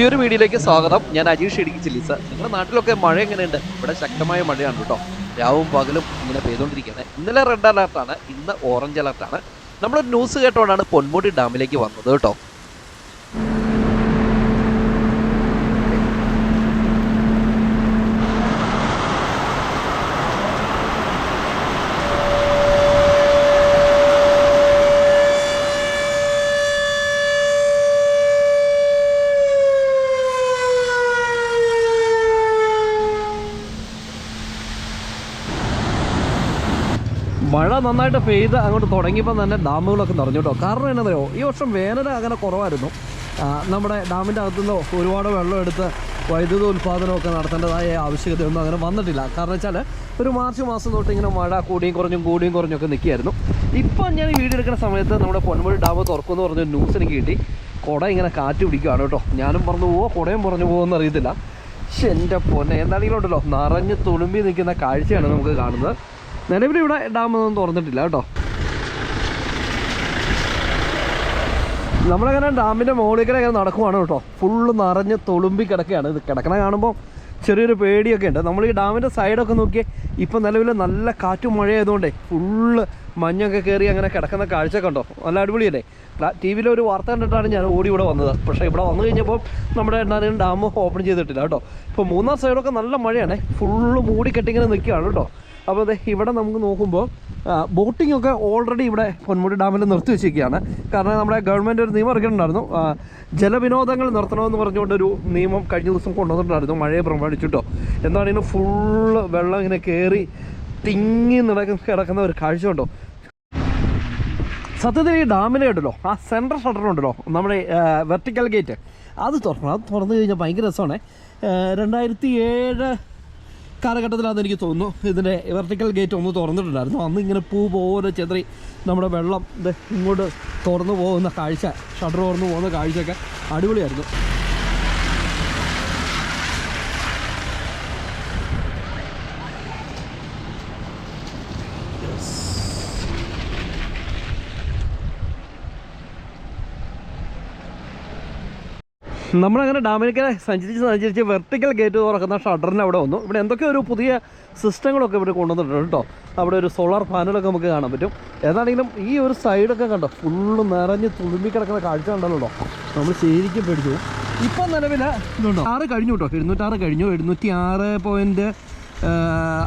പുതിയൊരു വീഡിയോയിലേക്ക് സ്വാഗതം. ഞാൻ അജീഷ് ഇടുക്കി ചില്ലീസ് നിങ്ങളുടെ നാട്ടിലൊക്കെ മഴ എങ്ങനെയുണ്ട്? ഇവിടെ ശക്തമായ മഴയാണ് കേട്ടോ. രാവും പകലും ഇങ്ങനെ പെയ്തുകൊണ്ടിരിക്കുന്നത് ഇന്നലെ റെഡ് അലർട്ടാണ് ഇന്ന് ഓറഞ്ച് അലർട്ടാണ് നമ്മളൊരു ന്യൂസ് കേട്ടോണ്ടാണ് പൊന്മുടി ഡാമിലേക്ക് വന്നത് കേട്ടോ. മഴ നന്നായിട്ട് പെയ്ത് അങ്ങോട്ട് തുടങ്ങിയപ്പോൾ തന്നെ ഡാമുകളൊക്കെ നിറഞ്ഞു കേട്ടോ. കാരണം എന്നതോ ഈ വർഷം വേനൽ അങ്ങനെ കുറവായിരുന്നു. നമ്മുടെ ഡാമിന്റെ അകത്തുനിന്ന് ഒരുപാട് വെള്ളം എടുത്ത് വൈദ്യുത ഉൽപ്പാദനമൊക്കെ നടത്തേണ്ടതായ ആവശ്യകതയൊന്നും അങ്ങനെ വന്നിട്ടില്ല. കാരണം വെച്ചാൽ ഒരു മാർച്ച് മാസം തൊട്ട് ഇങ്ങനെ മഴ കൂടിയും കുറഞ്ഞും കൂടിയും കുറഞ്ഞൊക്കെ നിൽക്കുകയായിരുന്നു. ഇപ്പം ഞാൻ വീഡിയോ എടുക്കുന്ന സമയത്ത് നമ്മുടെ പൊന്മുഴി ഡാം തുറക്കുമെന്ന് പറഞ്ഞ ന്യൂസ് എനിക്ക് കിട്ടി. കുട ഇങ്ങനെ കാറ്റ് പിടിക്കുകയാണ് കേട്ടോ. ഞാനും പറഞ്ഞു പോവോ? കുടയും പറഞ്ഞു പോകുമെന്ന് അറിയത്തില്ല. പക്ഷെ എന്റെ പൊന്നെ. എന്താണെങ്കിലും ഉണ്ടല്ലോ. നിറഞ്ഞ് തുളുമ്പി നിൽക്കുന്ന കാഴ്ചയാണ് നമുക്ക് കാണുന്നത്. നിലവിൽ ഇവിടെ ഡാം ഒന്നും തുറന്നിട്ടില്ല കേട്ടോ. നമ്മളങ്ങനെ ഡാമിന്റെ മുകളിൽ അങ്ങനെ നടക്കുവാണ് കേട്ടോ. ഫുള്ള് നിറഞ്ഞ് തുളുമ്പി കിടക്കുകയാണ്. ഇത് കിടക്കണ കാണുമ്പോൾ ചെറിയൊരു പേടിയൊക്കെ ഉണ്ട്. നമ്മൾ ഈ ഡാമിന്റെ സൈഡൊക്കെ നോക്കിയേ ഇപ്പം നിലവിൽ നല്ല കാറ്റും മഴയായതുകൊണ്ടേ ഫുള്ള് മഞ്ഞൊക്കെ കയറി അങ്ങനെ കിടക്കുന്ന കാഴ്ച കണ്ടോ നല്ല അടിപൊളിയല്ലേ? ടി വിയിൽ ഒരു വാർത്ത കണ്ടിട്ടാണ് ഞാൻ ഓടി ഇവിടെ വന്നത്. പക്ഷേ ഇവിടെ വന്നു കഴിഞ്ഞപ്പോൾ നമ്മുടെ എന്നാലും ഡാം ഓപ്പൺ ചെയ്തിട്ടില്ല കേട്ടോ. ഇപ്പോൾ മൂന്നാർ സൈഡൊക്കെ നല്ല മഴയാണ്. ഫുള്ള് മൂടിക്കെട്ടിങ്ങനെ നിൽക്കുകയാണ് കേട്ടോ. അപ്പോൾ അതെ ഇവിടെ നമുക്ക് നോക്കുമ്പോൾ ബോട്ടിംഗ് ഒക്കെ ഓൾറെഡി ഇവിടെ പൊന്മുടി ഡാമിൽ നിർത്തി വെച്ചിരിക്കുകയാണ്. കാരണം നമ്മുടെ ഗവൺമെന്റ് ഒരു നിയമം ഇറക്കിയിട്ടുണ്ടായിരുന്നു. ജലവിനോദങ്ങൾ നിർത്തണമെന്ന് പറഞ്ഞുകൊണ്ട് ഒരു നിയമം കഴിഞ്ഞ ദിവസം കൊണ്ടുവന്നിട്ടുണ്ടായിരുന്നു. മഴയെ പ്രമാണിച്ചിട്ടോ. എന്താണ് ഇതിന് ഫുള്ള് വെള്ളം ഇങ്ങനെ കയറി തിങ്ങി നടക്കുന്ന കിടക്കുന്ന ഒരു കാഴ്ച ഉണ്ടോ സത്യത്തിൽ ഈ ഡാമിനെ ഉണ്ടല്ലോ ആ സെൻട്രൽ ഷട്ടർ ഉണ്ടല്ലോ. നമ്മുടെ വെർട്ടിക്കൽ ഗേറ്റ് അത് തുറക്കണം. അത് തുറന്നു കഴിഞ്ഞാൽ ഭയങ്കര രസമാണ്. രണ്ടായിരത്തി ഏഴ് കാലഘട്ടത്തിലാണെന്ന് എനിക്ക് തോന്നുന്നു. ഇതിന്റെ വെർട്ടിക്കൽ ഗേറ്റ് ഒന്ന് തുറന്നിട്ടുണ്ടായിരുന്നു. അന്ന് ഇങ്ങനെ പൂ പോലെ ചെതറി നമ്മുടെ വെള്ളം ഇങ്ങോട്ട് തുറന്നു പോകുന്ന കാഴ്ച ഷട്ടർ തുറന്നു പോകുന്ന കാഴ്ചയൊക്കെ അടിപൊളിയായിരുന്നു. നമ്മളങ്ങനെ ഡാമിലേക്ക് സഞ്ചരിച്ച് സഞ്ചരിച്ച് വെർട്ടിക്കൽ ഗേറ്റ് തുറക്കുന്ന ഷട്ടറിന് അവിടെ വന്നു. ഇവിടെ എന്തൊക്കെ ഒരു പുതിയ സിസ്റ്റങ്ങളൊക്കെ ഇവിടെ കൊണ്ടുവന്നിട്ടുണ്ട് കേട്ടോ. അവിടെ ഒരു സോളാർ പാനലൊക്കെ നമുക്ക് കാണാൻ പറ്റും. ഏതാണെങ്കിലും ഈ ഒരു സൈഡൊക്കെ കണ്ടോ? ഫുള്ള് നിറഞ്ഞ് തുളുമ്പി കിടക്കുന്ന കാഴ്ച കണ്ടല്ലോ നമ്മൾ ശരിക്കും പേടിച്ചു ഇപ്പം നിലവിൽ ഇതുണ്ടോ? ആറ് കഴിഞ്ഞു കേട്ടോ. എഴുന്നൂറ്റാറ് കഴിഞ്ഞു. എഴുന്നൂറ്റി ആറ് പോയിന്റ്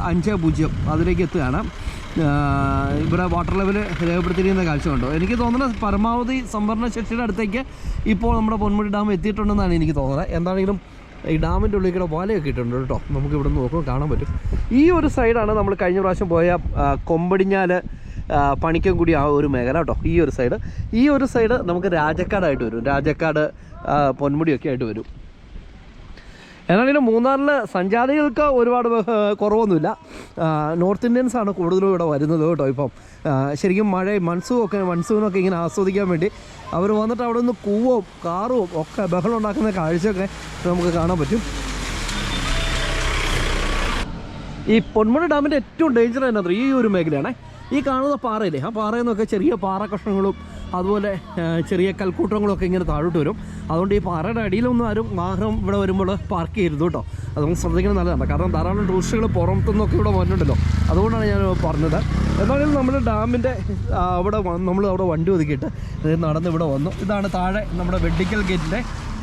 അഞ്ച് പൂജ്യം അതിലേക്ക് എത്തുകയാണ്. ഇവിടെ വാട്ടർ ലെവൽ രേഖപ്പെടുത്തിയിരിക്കുന്ന കാഴ്ച കണ്ടോ. എനിക്ക് തോന്നുന്നത് പരമാവധി സംഭരണ ശക്തിയുടെ അടുത്തേക്ക് ഇപ്പോൾ നമ്മുടെ പൊന്മുടി ഡാം എത്തിയിട്ടുണ്ടെന്നാണ് എനിക്ക് തോന്നുന്നത്. എന്താണെങ്കിലും ഈ ഡാമിന്റെ ഉള്ളിൽ കൂടെ വലയൊക്കെ ഇട്ടിട്ടുണ്ട് കേട്ടോ. നമുക്ക് ഇവിടെ നിന്ന് നോക്കുമ്പോൾ കാണാൻ പറ്റും. ഈ ഒരു സൈഡാണ് നമ്മൾ കഴിഞ്ഞ പ്രാവശ്യം പോയ കൊമ്പടിഞ്ഞാൽ പണിക്കം കൂടി ആ ഒരു മേഖല കേട്ടോ. ഈ ഒരു സൈഡ് ഈ ഒരു സൈഡ് നമുക്ക് രാജക്കാടായിട്ട് വരും. രാജക്കാട് പൊന്മുടിയൊക്കെ ആയിട്ട് വരും. എന്നാണെങ്കിലും മൂന്നാറിൽ സഞ്ചാരികൾക്ക് ഒരുപാട് കുറവൊന്നുമില്ല. നോർത്ത് ഇന്ത്യൻസ് ആണ് കൂടുതലും ഇവിടെ വരുന്നത് കേട്ടോ ഇപ്പം. ശരിക്കും മഴയും മൺസൂണൊക്കെ മൺസൂണൊക്കെ ഇങ്ങനെ ആസ്വദിക്കാൻ വേണ്ടി അവർ വന്നിട്ട് അവിടെ നിന്ന് കൂവും കാറും ഒക്കെ ബഹളം ഉണ്ടാക്കുന്ന കാഴ്ചയൊക്കെ നമുക്ക് കാണാൻ പറ്റും. ഈ പൊന്മുടി ഡാമിന്റെ ഏറ്റവും ഡേഞ്ചർ എന്നാ ഈ ഒരു മേഖലയാണ്. ഈ കാണുന്ന പാറയില്ലേ ആ പാറയിൽ നിന്നൊക്കെ ചെറിയ പാറ കഷ്ണങ്ങളും അതുപോലെ ചെറിയ കൽക്കൂട്ടങ്ങളൊക്കെ ഇങ്ങനെ താഴോട്ട് വരും. അതുകൊണ്ട് ഈ പാറയുടെ അടിയിലൊന്നും ആരും വാഹനം ഇവിടെ വരുമ്പോൾ പാർക്ക് ചെയ്യരുത് കേട്ടോ. അതൊന്നും ശ്രദ്ധിക്കുന്നത് നല്ലതാണ്. കാരണം ധാരാളം ടൂറിസ്റ്റുകൾ പുറത്തുനിന്നൊക്കെ ഇവിടെ വന്നിട്ടുണ്ടല്ലോ. അതുകൊണ്ടാണ് ഞാൻ പറഞ്ഞത്. എന്നാലും നമ്മൾ ഡാമിന്റെ അവിടെ നമ്മൾ അവിടെ വണ്ടി ഒതുക്കിയിട്ട് നടന്ന് ഇവിടെ വന്നു. ഇതാണ് താഴെ നമ്മുടെ വെഡിക്കൽ ഗേറ്റിന്റെ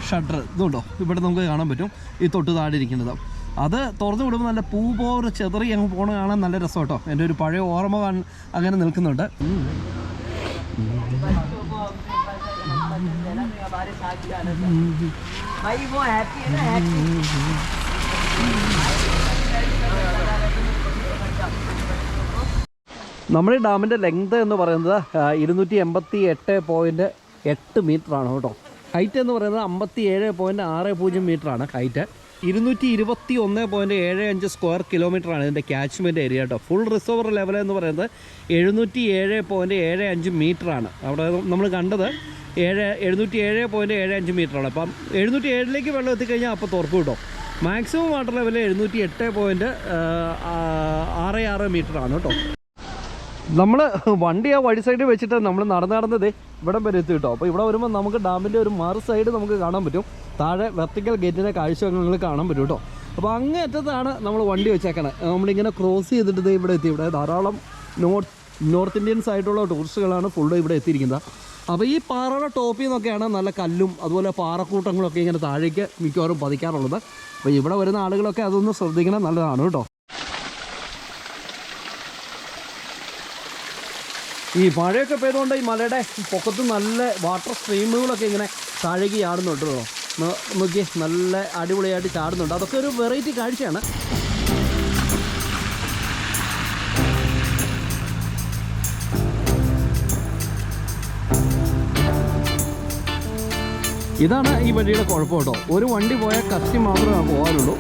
ഷട്ടർ ഇതുണ്ടോ? ഇവിടെ നമുക്ക് കാണാൻ പറ്റും. ഈ തൊട്ട് താഴെ ഇരിക്കുന്നത്. അത് തുറന്നു വിടുമ്പോൾ നല്ല പൂ പോലെ ചെതറി അങ്ങ് പോണ കാണാൻ നല്ല രസം കേട്ടോ എന്റെ ഒരു പഴയ ഓർമ്മ അങ്ങനെ നിൽക്കുന്നുണ്ട്. भाई वो हैप्पी है ना हैप्पी നമ്മുടെ ഈ ഡാമിൻ്റെ ലെങ്ത് എന്ന് പറയുന്നത് ആ, ഇരുന്നൂറ്റി എൺപത്തി എട്ട് പോയിൻറ്റ് എട്ട് മീറ്ററാണ് കേട്ടോ ഹൈറ്റ് എന്ന് പറയുന്നത് അമ്പത്തി ഏഴ് പോയിൻറ്റ് ആറ് പൂജ്യം മീറ്ററാണ് ഹൈറ്റ് ഇരുന്നൂറ്റി ഇരുപത്തി ഒന്ന് പോയിന്റ് ഏഴ് അഞ്ച് സ്ക്വയർ കിലോമീറ്ററാണ് ഇതിന്റെ ക്യാച്ച്മെന്റ് ഏരിയ കേട്ടോ ഫുൾ റിസർവർ ലെവൽ എന്ന് പറയുന്നത് എഴുന്നൂറ്റി ഏഴ് പോയിന്റ് ഏഴ് അഞ്ച് മീറ്ററാണ് അവിടെ നമ്മൾ കണ്ടത് ഏഴ് എഴുന്നൂറ്റി ഏഴ് പോയിന്റ് ഏഴ് അഞ്ച് മീറ്ററാണ് അപ്പം എഴുന്നൂറ്റി ഏഴിലേക്ക് വെള്ളം എത്തിക്കഴിഞ്ഞാൽ അപ്പോൾ തുറക്കും കേട്ടോ. മാക്സിമം വാട്ടർ ലെവൽ എഴുന്നൂറ്റി എട്ട് പോയിന്റ് ആറ് ആറ് മീറ്ററാണ് കേട്ടോ. നമ്മൾ വണ്ടി ആ വഴി സൈഡിൽ വെച്ചിട്ട് നമ്മൾ നടന്ന് നടന്നത് ഇവിടം വരെ എത്തി കേട്ടോ. അപ്പോൾ ഇവിടെ വരുമ്പോൾ നമുക്ക് ഡാമിന്റെ ഒരു മറു സൈഡ് നമുക്ക് കാണാൻ പറ്റും. താഴെ വെർട്ടിക്കൽ ഗേറ്റിന്റെ കാഴ്ച നിങ്ങൾ കാണാൻ പറ്റും കേട്ടോ. അപ്പോൾ അങ്ങേ അറ്റത്താണ് നമ്മൾ വണ്ടി വെച്ചേക്കണേ. നമ്മളിങ്ങനെ ക്രോസ് ചെയ്തിട്ട് ഇവിടെ എത്തി. ഇവിടെ ധാരാളം നോർത്ത് നോർത്ത് ഇന്ത്യൻസ് ആയിട്ടുള്ള ടൂറിസ്റ്റുകളാണ് ഫുള്ള് ഇവിടെ എത്തിയിരിക്കുന്നത്. അപ്പോൾ ഈ പാറയുടെ ടോപ്പിൽ നിന്നൊക്കെയാണ് നല്ല കല്ലും അതുപോലെ പാറക്കൂട്ടങ്ങളൊക്കെ ഇങ്ങനെ താഴേക്ക് മിക്കവാറും പതിക്കാറുള്ളത്. അപ്പോൾ ഇവിടെ വരുന്ന ആളുകളൊക്കെ അതൊന്ന് ശ്രദ്ധിക്കണം നല്ലതാണ് കേട്ടോ. ഈ മഴയൊക്കെ പെയ്തുകൊണ്ട് ഈ മലയുടെ പൊക്കത്ത് നല്ല വാട്ടർ സ്ട്രീമുകളൊക്കെ ഇങ്ങനെ താഴേക്ക് ചാടുന്നുണ്ട് കേട്ടോ. നോ- നോക്കിയേ നല്ല അടിപൊളിയായിട്ട് ചാടുന്നുണ്ട്. അതൊക്കെ ഒരു വെറൈറ്റി കാഴ്ചയാണ്. ഇതാണ് ഈ വഴിയുടെ കുഴപ്പം കേട്ടോ ഒരു വണ്ടി പോയാൽ കസ്റ്റി മാത്രമേ പോകാനുള്ളൂ.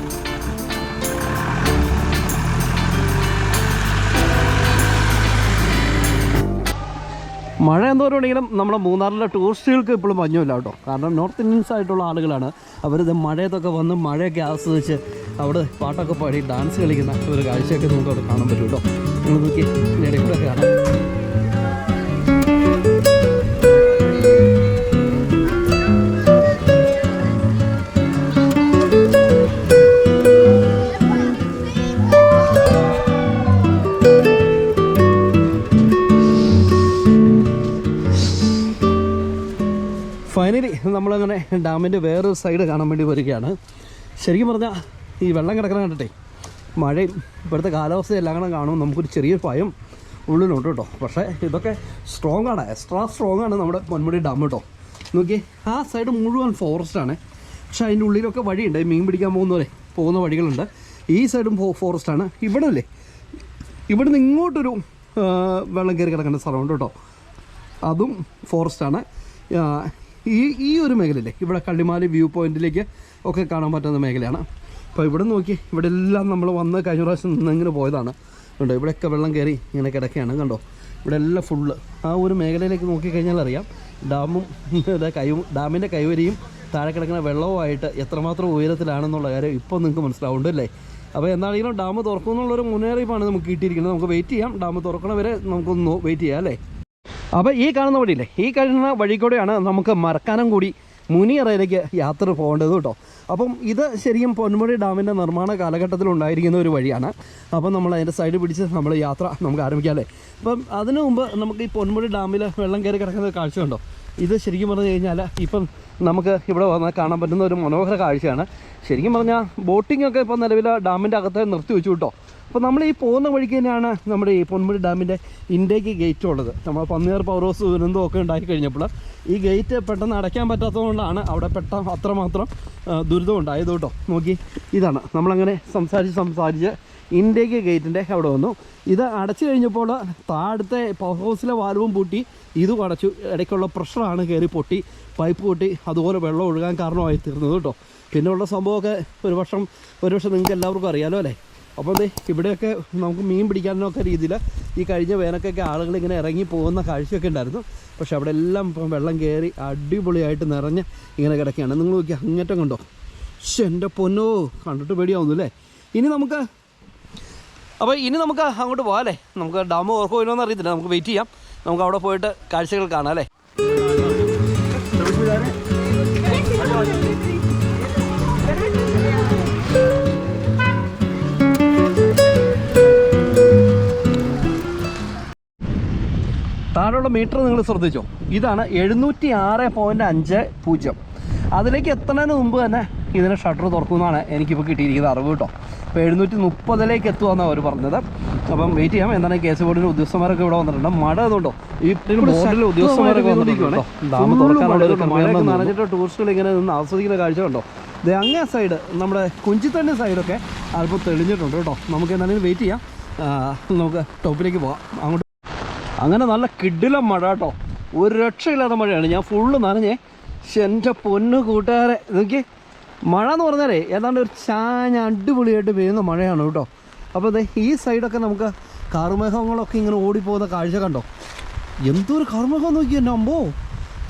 മഴ എന്ന് ഉണ്ടെങ്കിലും നമ്മുടെ മൂന്നാറിലെ ടൂറിസ്റ്റുകൾക്ക് ഇപ്പോഴും മഞ്ഞുമില്ല കേട്ടോ. കാരണം നോർത്ത് ഇന്ത്യൻസ് ആയിട്ടുള്ള ആളുകളാണ്. അവരിത് മഴയത്തൊക്കെ വന്ന് മഴയൊക്കെ ആസ്വദിച്ച് അവിടെ പാട്ടൊക്കെ പാടി ഡാൻസ് കളിക്കുന്ന ഒരു കാഴ്ചയൊക്കെ നമുക്ക് അവിടെ കാണാൻ പറ്റും കേട്ടോ. നിങ്ങൾ നോക്കി നേരെ കൂടെ കാണാം. നമ്മളങ്ങനെ ഡാമിന്റെ വേറൊരു സൈഡ് കാണാൻ വേണ്ടി വരികയാണ്. ശരിക്കും പറഞ്ഞാൽ ഈ വെള്ളം കിടക്കണം കണ്ടിട്ടേ മഴയും ഇപ്പോഴത്തെ കാലാവസ്ഥ എല്ലാം കൂടെ കാണും നമുക്കൊരു ചെറിയ ഭയം ഉള്ളിലുണ്ട് കേട്ടോ. പക്ഷേ ഇതൊക്കെ സ്ട്രോങ് ആണ്. എക്സ്ട്രാ സ്ട്രോങ് ആണ് നമ്മുടെ പൊന്മുടി ഡാം കേട്ടോ. നോക്കി ആ സൈഡ് മുഴുവൻ ഫോറസ്റ്റാണ് പക്ഷേ അതിന്റെ ഉള്ളിലൊക്കെ വഴിയുണ്ട്. മീൻ പിടിക്കാൻ പോകുന്നവരെ പോകുന്ന വഴികളുണ്ട്. ഈ സൈഡും ഫോറസ്റ്റാണ് ഇവിടെ അല്ലേ? ഇവിടുന്ന് ഇങ്ങോട്ടൊരു വെള്ളം കയറി കിടക്കേണ്ട സ്ഥലമുണ്ട് കേട്ടോ. അതും ഫോറസ്റ്റാണ് ഈ ഈ ഒരു മേഖലയില്ലേ ഇവിടെ കള്ളിമാലി വ്യൂ പോയിന്റിലേക്ക് ഒക്കെ കാണാൻ പറ്റുന്ന മേഖലയാണ്. അപ്പോൾ ഇവിടെ നോക്കി ഇവിടെ എല്ലാം നമ്മൾ വന്ന് കഴിഞ്ഞ പ്രാവശ്യം നിന്നിങ്ങനെ പോയതാണ്. കണ്ടോ ഇവിടെയൊക്കെ വെള്ളം കയറി ഇങ്ങനെ കിടക്കുകയാണ് കണ്ടോ? ഇവിടെ എല്ലാം ഫുള്ള് ആ ഒരു മേഖലയിലേക്ക് നോക്കിക്കഴിഞ്ഞാൽ അറിയാം ഡാമും ഇതാ കൈ ഡാമിന്റെ കൈവരിയും താഴെ കിടക്കുന്ന വെള്ളവുമായിട്ട് എത്രമാത്രം ഉയരത്തിലാണെന്നുള്ള കാര്യം ഇപ്പോൾ നിങ്ങൾക്ക് മനസ്സിലാവുന്നുണ്ട് അല്ലേ? അപ്പോൾ എന്താണെങ്കിലും ഡാം തുറക്കുമെന്നുള്ളൊരു മുന്നറിയിപ്പാണ് നമുക്ക് കിട്ടിയിരിക്കുന്നത്. നമുക്ക് വെയിറ്റ് ചെയ്യാം. ഡാം തുറക്കണവരെ നമുക്കൊന്ന് വെയിറ്റ് ചെയ്യാം അല്ലേ? അപ്പോൾ ഈ കാണുന്ന വഴിയില്ലേ ഈ കാണുന്ന വഴി കൂടെയാണ് നമുക്ക് മറക്കാനം കൂടി മുനിയറയിലേക്ക് യാത്ര പോകേണ്ടത് കേട്ടോ. അപ്പം ഇത് ശരിക്കും പൊന്മുടി ഡാമിന്റെ നിർമ്മാണ കാലഘട്ടത്തിൽ ഉണ്ടായിരിക്കുന്ന ഒരു വഴിയാണ്. അപ്പം നമ്മൾ അതിന്റെ സൈഡ് പിടിച്ച് നമ്മൾ യാത്ര നമുക്ക് ആരംഭിക്കാമല്ലേ അപ്പം അതിനു മുമ്പ് നമുക്ക് ഈ പൊന്മുടി ഡാമിൽ വെള്ളം കയറി കിടക്കുന്ന കാഴ്ച ഉണ്ടോ ഇത് ശരിക്കും പറഞ്ഞു കഴിഞ്ഞാൽ ഇപ്പം നമുക്ക് ഇവിടെ വന്നാൽ കാണാൻ പറ്റുന്ന ഒരു മനോഹര കാഴ്ചയാണ്. ശരിക്കും പറഞ്ഞാൽ ബോട്ടിങ്ങൊക്കെ ഒക്കെ ഇപ്പം നിലവിൽ ഡാമിന്റെ അകത്ത് നിർത്തി വെച്ചു കേട്ടോ. അപ്പോൾ നമ്മൾ ഈ പോകുന്ന വഴിക്ക് തന്നെയാണ് നമ്മുടെ ഈ പൊന്മുടി ഡാമിന്റെ ഇൻഡേക്ക് ഗേറ്റ് ഉള്ളത്. നമ്മൾ പന്നിയർ പവർ ഹൗസ് ദുരന്തം ഒക്കെ ഉണ്ടാക്കി കഴിഞ്ഞപ്പോൾ ഈ ഗേറ്റ് പെട്ടെന്ന് അടയ്ക്കാൻ പറ്റാത്തതുകൊണ്ടാണ് അവിടെ പെട്ടെന്ന് അത്രമാത്രം ദുരിതം ഉണ്ടായത് കേട്ടോ. നോക്കി ഇതാണ്. നമ്മളങ്ങനെ സംസാരിച്ച് സംസാരിച്ച് ഇൻഡേക്ക് ഗേറ്റിന്റെ അവിടെ വന്നു. ഇത് അടച്ചു കഴിഞ്ഞപ്പോൾ താഴത്തെ പവർ ഹൗസിലെ വാൽവും പൂട്ടി ഇതും അടച്ചു. ഇടയ്ക്കുള്ള പ്രഷറാണ് കയറി പൊട്ടി പൈപ്പ് പൊട്ടി അതുപോലെ വെള്ളം ഒഴുകാൻ കാരണമായി തീർന്നത് കേട്ടോ. പിന്നെയുള്ള സംഭവമൊക്കെ ഒരു വർഷം ഒരു വർഷം നിങ്ങൾക്ക് എല്ലാവർക്കും അറിയാലോ അല്ലേ? അപ്പോൾ ദേ ഇവിടെയൊക്കെ നമുക്ക് മീൻ പിടിക്കാനൊക്കെ രീതിയിൽ ഈ കഴിഞ്ഞ വേനക്കൊക്കെ ആളുകൾ ഇങ്ങനെ ഇറങ്ങി പോകുന്ന കാഴ്ചയൊക്കെ ഉണ്ടായിരുന്നു. പക്ഷെ അവിടെ എല്ലാം ഇപ്പം വെള്ളം കയറി അടിപൊളിയായിട്ട് നിറഞ്ഞ് ഇങ്ങനെ കിടക്കുകയാണ്. നിങ്ങൾ നോക്കി അങ്ങേറ്റം കണ്ടോ? പക്ഷെ എന്റെ പൊന്നോ കണ്ടിട്ട് പേടിയാവുന്നു അല്ലേ? ഇനി നമുക്ക് അപ്പോൾ ഇനി നമുക്ക് അങ്ങോട്ട് പോകാം അല്ലേ? നമുക്ക് ഡാം ഓർക്കോ അറിയത്തില്ല. നമുക്ക് വെയിറ്റ് ചെയ്യാം. നമുക്ക് അവിടെ പോയിട്ട് കാഴ്ചകൾ കാണാം അല്ലേ? താഴെയുള്ള മീറ്റർ നിങ്ങൾ ശ്രദ്ധിച്ചോ? ഇതാണ് എഴുന്നൂറ്റി ആറ് പോയിന്റ് അഞ്ച് പൂജ്യം. അതിലേക്ക് എത്തുന്നതിന് മുമ്പ് തന്നെ ഇതിന് ഷട്ടർ തുറക്കുമെന്നാണ് എനിക്കിപ്പോൾ കിട്ടിയിരിക്കുന്ന അറിവ് കേട്ടോ. അപ്പോൾ എഴുന്നൂറ്റി മുപ്പതിലേക്ക് എത്തുമെന്നാണ് അവർ പറഞ്ഞത്. അപ്പം വെയിറ്റ് ചെയ്യാം. എന്താണ് കേസ് ബോർഡിന്റെ ഉദ്യോഗസ്ഥന്മാരൊക്കെ ഇവിടെ വന്നിട്ടുണ്ട്. മഴ അതുകൊണ്ടോ ഈ ബോർഡിലെ ഉദ്യോഗസ്ഥന്മാരൊക്കെ വന്നിട്ടുണ്ട് ഡാം തുറക്കാനുള്ള നനഞ്ഞിട്ട് ടൂറിസ്റ്റുകൾ ഇങ്ങനെ നിന്ന് ആസ്വദിക്കുന്ന കാഴ്ച കണ്ടോ ഇത് അങ്ങേ സൈഡ് നമ്മുടെ കുഞ്ചിത്തണ്ണി സൈഡൊക്കെ അല്പം തെളിഞ്ഞിട്ടുണ്ട് കേട്ടോ. നമുക്ക് എന്താണെങ്കിലും വെയിറ്റ് ചെയ്യാം. നമുക്ക് ടോപ്പിലേക്ക് പോകാം അങ്ങോട്ട് അങ്ങനെ നല്ല കിഡിലം മഴ കേട്ടോ. ഒരു രക്ഷയില്ലാത്ത മഴയാണ്. ഞാൻ ഫുള്ള് നനഞ്ഞേ പക്ഷെ എന്റെ പൊന്നു കൂട്ടുകാരെ നോക്കി മഴ എന്ന് പറഞ്ഞാലേ ഏതാണ്ട് ഒരു ചാഞ്ഞ അടിപൊളിയായിട്ട് പെയ്യുന്ന മഴയാണ് കേട്ടോ. അപ്പോൾ അതെ ഈ സൈഡൊക്കെ നമുക്ക് കാർമേഘങ്ങളൊക്കെ ഇങ്ങനെ ഓടിപ്പോകുന്ന കാഴ്ച കണ്ടോ? എന്തോ ഒരു കാർമേഘം നോക്കി എന്റെ അമ്പോ.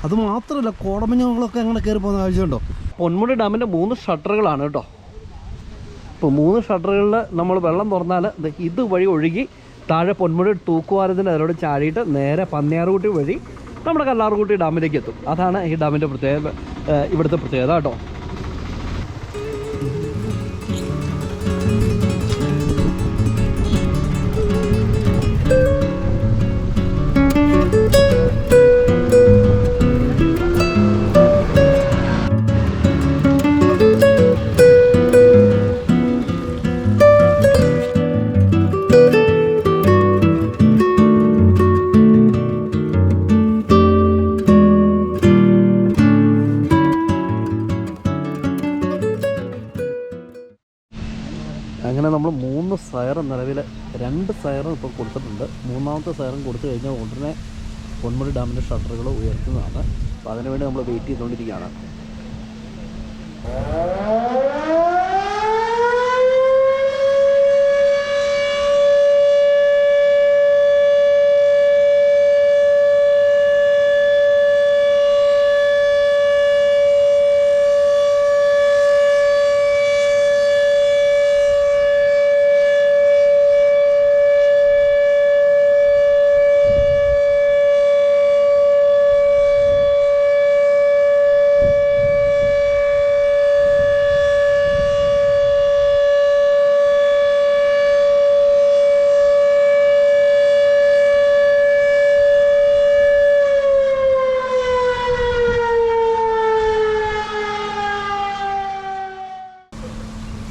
അത് മാത്രമല്ല കോടമഞ്ഞങ്ങളൊക്കെ അങ്ങനെ കയറി പോകുന്ന കാഴ്ച കണ്ടോ? പൊന്മുടി ഡാമിന്റെ മൂന്ന് ഷട്ടറുകളാണ് കേട്ടോ. ഇപ്പോൾ മൂന്ന് ഷട്ടറുകളിൽ നമ്മൾ വെള്ളം തുറന്നാൽ ഇതുവഴി ഒഴുകി താഴെ പൊന്മുടി തൂക്കുവാരത്തിന്റെ അതിലൂടെ ചാടിയിട്ട് നേരെ പന്നിയാറുകുട്ടി വഴി നമ്മുടെ കല്ലാറുകുട്ടി ഡാമിലേക്ക് എത്തും. അതാണ് ഈ ഡാമിന്റെ പ്രത്യേകത ഇവിടുത്തെ പ്രത്യേകത കേട്ടോ. ഇപ്പോൾ കൊടുത്തിട്ടുണ്ട്. മൂന്നാമത്തെ സൈറൻ കൊടുത്തു കഴിഞ്ഞാൽ ഉടനെ പൊന്മുടി ഡാമിന്റെ ഷട്ടറുകൾ ഉയർത്തുന്നതാണ്. അപ്പോൾ അതിനുവേണ്ടി നമ്മൾ വെയിറ്റ് ചെയ്തുകൊണ്ടിരിക്കുകയാണ്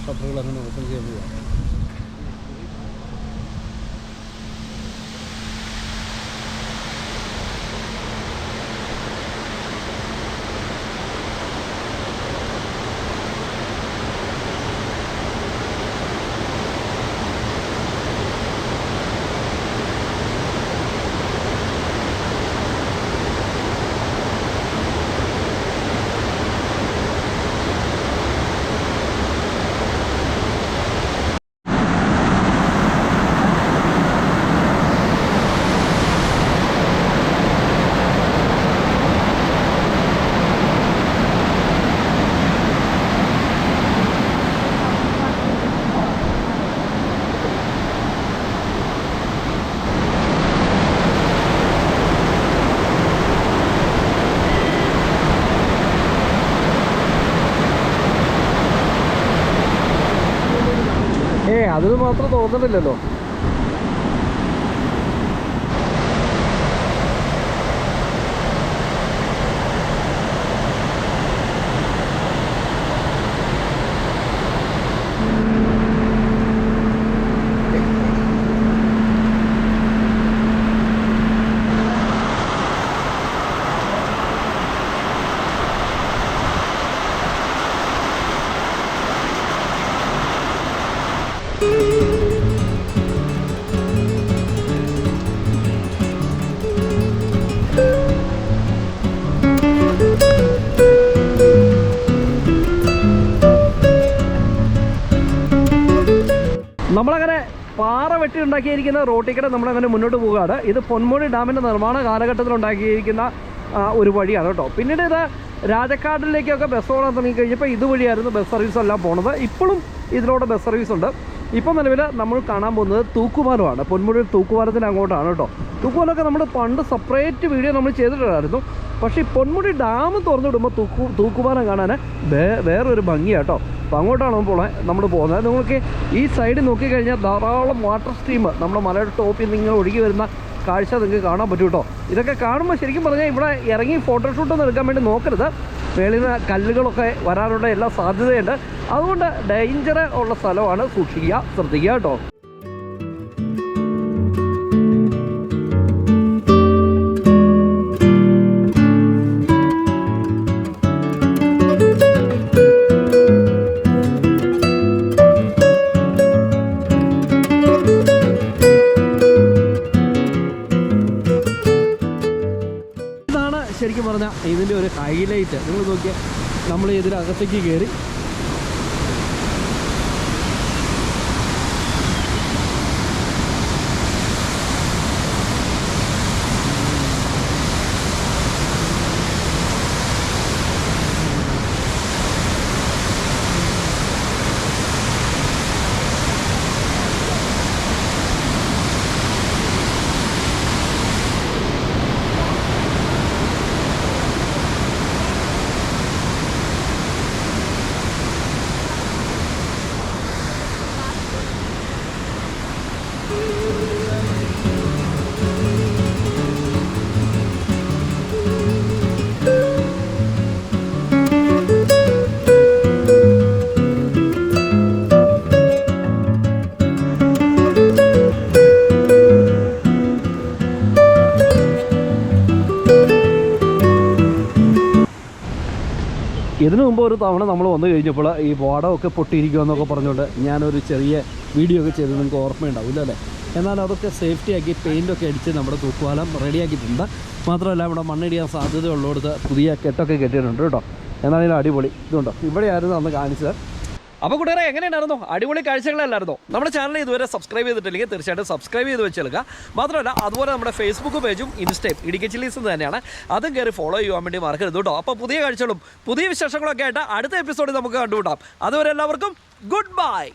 ഷട്ടറുകൾ അങ്ങനെ ഓപ്പൺ ചെയ്യാൻ പോവുകയാണ് ഏ അതിന് മാത്രം തോന്നുന്നില്ലല്ലോ. വെട്ടി ഉണ്ടാക്കിയിരിക്കുന്ന നമ്മൾ നമ്മളങ്ങനെ മുന്നോട്ട് പോവുകയാണ്. ഇത് പൊന്മുടി ഡാമിന്റെ നിർമ്മാണ കാലഘട്ടത്തിൽ ഉണ്ടാക്കിയിരിക്കുന്ന ഒരു വഴിയാണ് കേട്ടോ. പിന്നീട് ഇത് രാജക്കാടിലേക്കൊക്കെ ബസ് ഓടാൻ തുടങ്ങി കഴിഞ്ഞപ്പോൾ ഇതുവഴിയായിരുന്നു ബസ് സർവീസ് എല്ലാം പോണത്. ഇപ്പോഴും ഇതിലൂടെ ബസ് സർവീസ് ഉണ്ട് ഇപ്പോൾ നിലവിൽ നമ്മൾ കാണാൻ പോകുന്നത് തൂക്കുപാലമാണ്. പൊന്മുടി തൂക്കുപാലത്തിന് അങ്ങോട്ടാണ് കേട്ടോ. തൂക്കുപാലമൊക്കെ നമ്മൾ പണ്ട് സെപ്പറേറ്റ് വീഡിയോ നമ്മൾ ചെയ്തിട്ടുണ്ടായിരുന്നു. പക്ഷേ പൊന്മുടി ഡാം തുറന്നു വിടുമ്പോൾ തൂക്കു തൂക്കുപാലം കാണാൻ വേ വേറൊരു ഭംഗിയാണ് കേട്ടോ. അപ്പോൾ അങ്ങോട്ടാണ് നമ്മൾ നമ്മൾ പോകുന്നത്. നിങ്ങൾക്ക് ഈ സൈഡ് നോക്കിക്കഴിഞ്ഞാൽ ധാരാളം വാട്ടർ സ്ട്രീം നമ്മുടെ മലയുടെ ടോപ്പിൽ നിന്ന് ഇങ്ങനെ ഒഴുകി വരുന്ന കാഴ്ച നിങ്ങൾക്ക് കാണാൻ പറ്റും കേട്ടോ ഇതൊക്കെ കാണുമ്പോൾ ശരിക്കും പറഞ്ഞാൽ ഇവിടെ ഇറങ്ങി ഫോട്ടോഷൂട്ടൊന്നും എടുക്കാൻ വേണ്ടി നോക്കരുത്. മേളിൽ നിന്ന് കല്ലുകളൊക്കെ വരാനുള്ള എല്ലാ സാധ്യതയുണ്ട്. അതുകൊണ്ട് ഡേഞ്ചർ ഉള്ള സ്ഥലമാണ് സൂക്ഷിക്കുക ശ്രദ്ധിക്കുക കേട്ടോ. ശരിക്കും പറഞ്ഞാൽ ഇതിന്റെ ഒരു ഹൈലൈറ്റ് നിങ്ങൾ നോക്കിയാൽ നമ്മൾ ഇതിനകത്തേക്ക് കയറി ഇതിനു മുമ്പ് ഒരു തവണ നമ്മൾ വന്നു കഴിഞ്ഞപ്പോൾ ഈ വാടകമൊക്കെ പൊട്ടിയിരിക്കുമെന്നൊക്കെ പറഞ്ഞുകൊണ്ട് ഞാനൊരു ചെറിയ വീഡിയോ ഒക്കെ ചെയ്ത് നിങ്ങൾക്ക് ഓർമ്മയുണ്ടാവില്ല അല്ലേ? എന്നാൽ അതൊക്കെ സേഫ്റ്റി ആക്കി പെയിന്റൊക്കെ അടിച്ച് നമ്മുടെ തൂക്കുപാലം റെഡിയാക്കിയിട്ടുണ്ട് മാത്രമല്ല ഇവിടെ മണ്ണിടിയാൻ സാധ്യതയുള്ളിടത്ത് പുതിയ കെട്ടൊക്കെ കെട്ടിയിട്ടുണ്ട് കേട്ടോ. എന്നാലും അടിപൊളി. ഇതുണ്ടോ? ഇവിടെയായിരുന്നു അന്ന് കാണിച്ചത്. അപ്പോൾ കൂട്ടുകാരെ എങ്ങനെയുണ്ടായിരുന്നു? അടിപൊളി കാഴ്ചകളല്ലായിരുന്നോ. നമ്മുടെ ചാനൽ ഇതുവരെ സബ്സ്ക്രൈബ് ചെയ്തിട്ടില്ലെങ്കിൽ തീർച്ചയായിട്ടും സബ്സ്ക്രൈബ് ചെയ്ത് വെച്ചെടുക്കുക മാത്രമല്ല അതുപോലെ നമ്മുടെ ഫേസ്ബുക്ക് പേജും ഇൻസ്റ്റയും ഇടുക്കി ചില്ലീസ് തന്നെയാണ്. അതും കയറി ഫോളോ ചെയ്യാൻ വേണ്ടി മറക്കരുത് കേട്ടോ. അപ്പോൾ പുതിയ കാഴ്ചകളും പുതിയ വിശേഷങ്ങളൊക്കെ ആയിട്ട് അടുത്ത എപ്പിസോഡിൽ നമുക്ക് കണ്ടുകൂട്ടാം അതുവരെ എല്ലാവർക്കും ഗുഡ് ബൈ